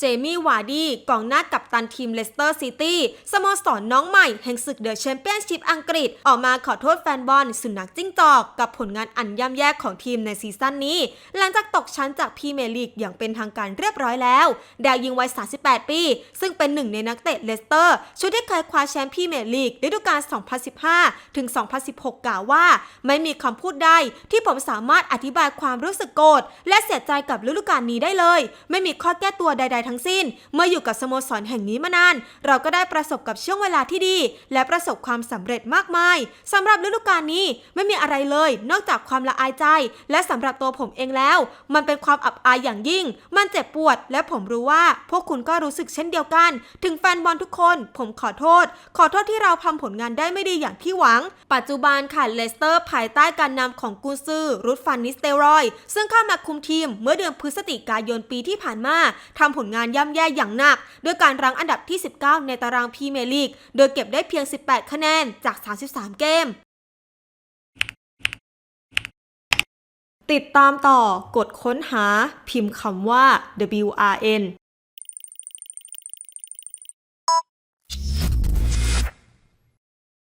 เจมี่วาร์ดี้กองหน้ากัปตันทีมเลสเตอร์ซิตี้สโมสรน้องใหม่แห่งศึกเดอะแชมเปี้ยนชิพอังกฤษ ออกมาขอโทษแฟนบอลสุนัขจิ้งจอก กับผลงานอันย่ำแย่ของทีมในซีซั่นนี้ หลังจากตกชั้นจากพรีเมียร์ลีกอย่างเป็นทางการเรียบร้อยแล้ว ดาวยิงวัย 38 ปี ซึ่งเป็นหนึ่งในนักเตะเลสเตอร์ชุดที่เคยคว้าแชมป์พรีเมียร์ลีกฤดูกาล 2015 ถึง 2016 กล่าวว่า ไม่มีคำพูดใดที่ผมสามารถอธิบายความรู้สึกโกรธและเสียใจกับฤดูกาลนี้ได้เลย ไม่มีข้อแก้ตัวใดๆทั้งสิ้น เมื่ออยู่กับสโมสรแห่งนี้มานาน เราก็ได้ประสบกับช่วงเวลาที่ดี และประสบความสำเร็จมากมายสำหรับฤดูกาลนี้ไม่มีอะไรเลย นอกจากความละอายใจ และสำหรับตัวผมเองแล้ว มันเป็นความอับอายอย่างยิ่ง มันเจ็บปวด และผมรู้ว่า พวกคุณก็รู้สึกเช่นเดียวกัน ถึงแฟนบอลทุกคน ผมขอโทษ ขอโทษที่เราทำผลงานได้ไม่ดีอย่างที่หวัง ปัจจุบันค่ะเลสเตอร์ ภายใต้การนำของกูซือรุดฟันนิสเตรอย ซึ่งเข้ามาคุมทีมเมื่อเดือนพฤศจิกายนปีที่ผ่านมาทำผลงานานย่ำแย่อย่างหนัก ด้วยการรั้งอันดับที่ 19 ในตารางพรีเมียร์ลีก โดยเก็บได้เพียง 18 คะแนนจาก 33 เกม ติดตามต่อกดค้นหาพิมพ์คำว่า WRN